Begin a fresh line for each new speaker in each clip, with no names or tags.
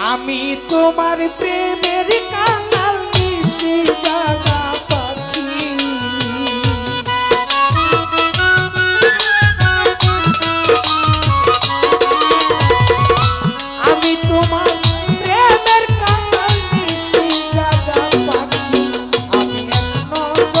আমি তোমার প্রেমের কাঙাল নিশি জাগা আমি তোমার প্রেমের কাঙাল জাগা আমি নজর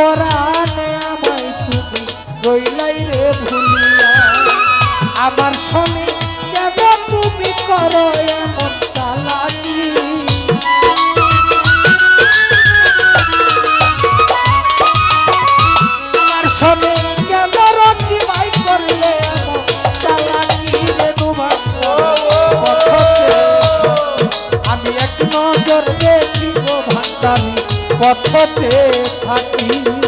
পরাণে আমায় তুমি রইলাই রে ভুলিয়া। আমার স্বামী কেন তুমি করো পথতে থাকি।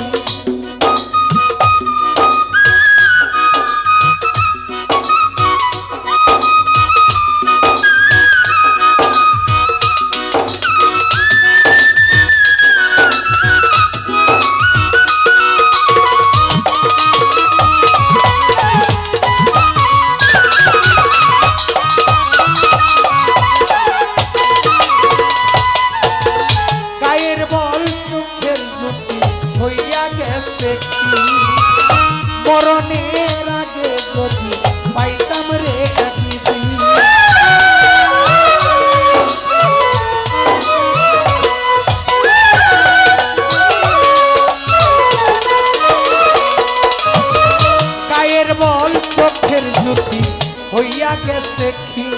আগে দেখি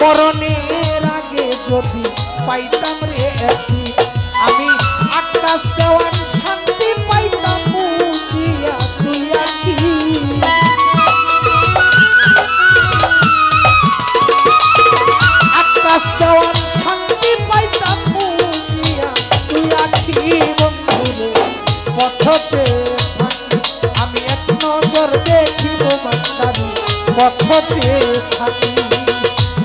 মরণের আগে যদি পাইতাম রে একটি। চেয়ে থাকি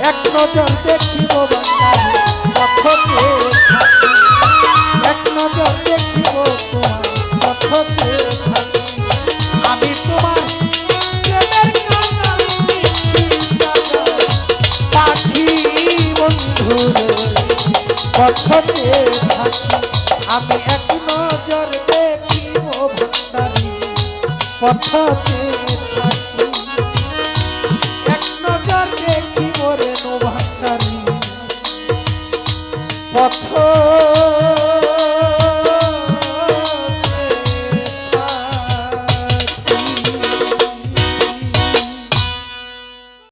এক নজর দেখিব পথ থাকি এক নজর দেখিব তোমার পথ থাকি আমি তোমার পাখি বন্ধু পথ থাকি আমি এক নজর দেখিব পথ পথ